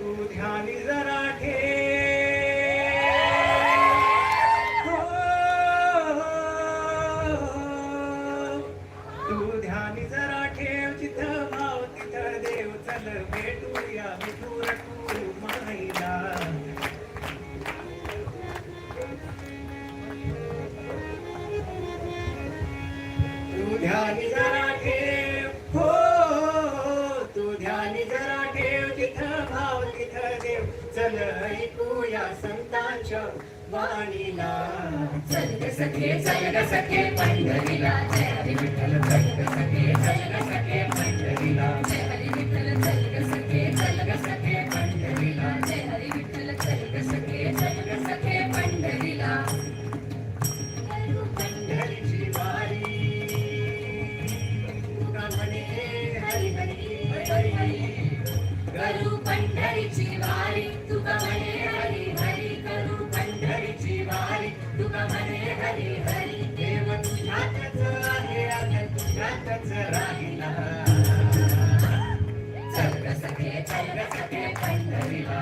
तू ध्यानी जरा हो, हो, हो. ध्यानी जरा ठेव चित्र भाव तिथं देव. चल भेटूया मिठूर ध्यानी जरा ठेव. हो तू ध्यानी जरा ठेव. जिथं भाव तिथं देव. चल ऐकूया संतांच्या वाणीला. चल ग सखे चल ग सखे पंढरीला जय. विठ्ठल चल ग सखे चल ग सखे पंढरीची वारी तुका म्हणे हरी हरी करू पंढरीची वारी. तुका म्हणे हरी हरी देव तुझ्यातच आहे आता तुझ्यातच राहिला. चल सखे चल सखे पंढरीला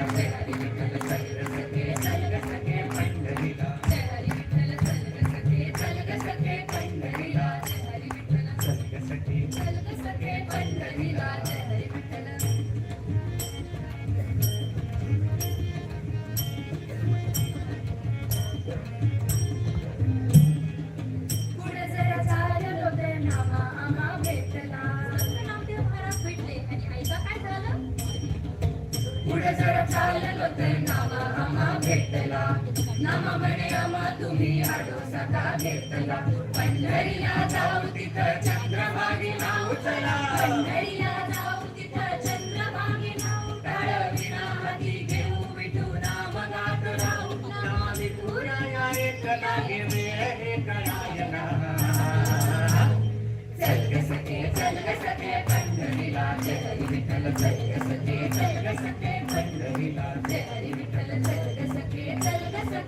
पुढे जरा चाललो तर नामा आम्हा भेटला नामा म्हणे आम्हा तुम्ही आडोसा का घेतला पंढरीला जाऊ तिथं चंद्रभागी नाव चला पंढरीला जाऊ तिथं चंद्रभागी नाव टाळ विना हाती घेऊ विठू नाम गात राहू नामा विठुराया एक लागे वेळ एक रायना चल ग सखे चल ग सखे पंढरीला जय हरी विठ्ठल चल ग सखे चल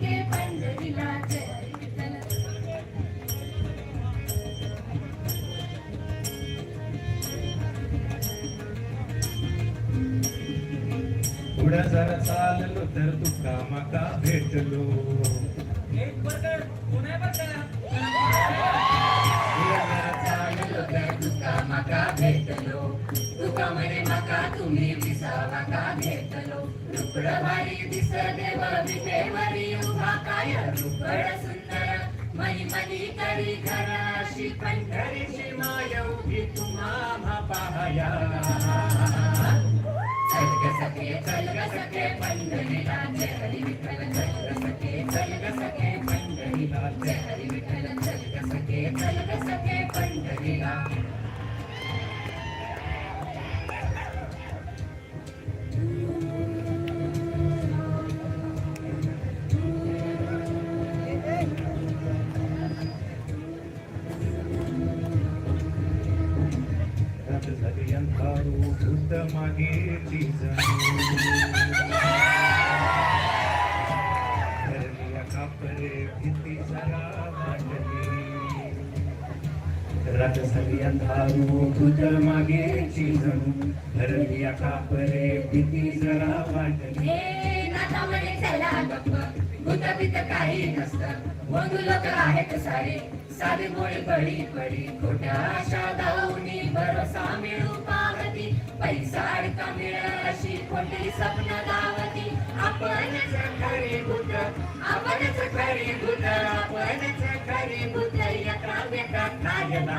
पुढं जरा चाललो तर तुका मका भेटलो. पुढं जरा चाललो तर तुका माका भेटलो. तुका म्हणे माका तुम्ही विसावा का भेटलो रुपड भारी दिस देव विटेवरी उभा काय? रुपड सुंदर मनी मनी करी घराशी पंढरी पंढरीची उभी तुम्हा पाहया. चल ग सखे चल ग सखे पंढरीला शुद्ध भूत मागे धरलिया कापरे भीती जरा वाटली. रथ झाली अंधारू भूत मागे जणू धरलिया कापरे भीती जरा वाटली. हे नाथा भूत भीत काही नसतं. बंधू लोक आहेत सारे. साधे मोळी बळी पडी. खोट्या आशा दाऊनी भरोसा मिळू पावती. पैसा अडका मिळेल अशी खोटी स्वप्न दावती. आपणच खरी भूत आपणच खरी भूत आपणच खरी भूत. यका व्यका कायदा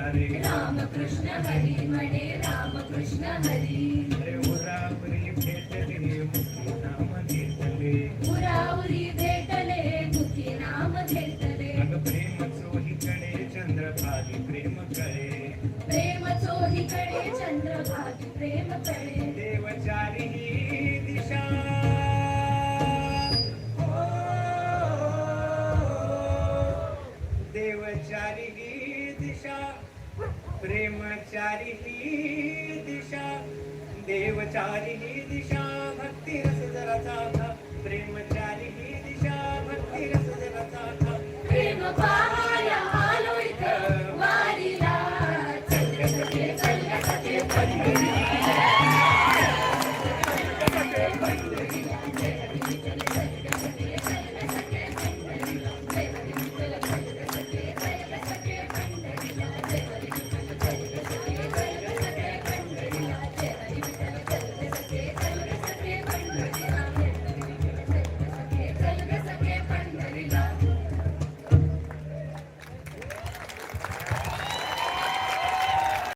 हरी राम कृष्ण हरी मणे राम कृष्ण हरी देवचारी ही दिशा हो. देवचारी ही दिशा प्रेमचारी ही दिशा देवचारी ही दिशा भक्ती रस जरा चाखा प्रेमचारी ही दिशा भक्ती रस जरा चाखा प्रेम पाया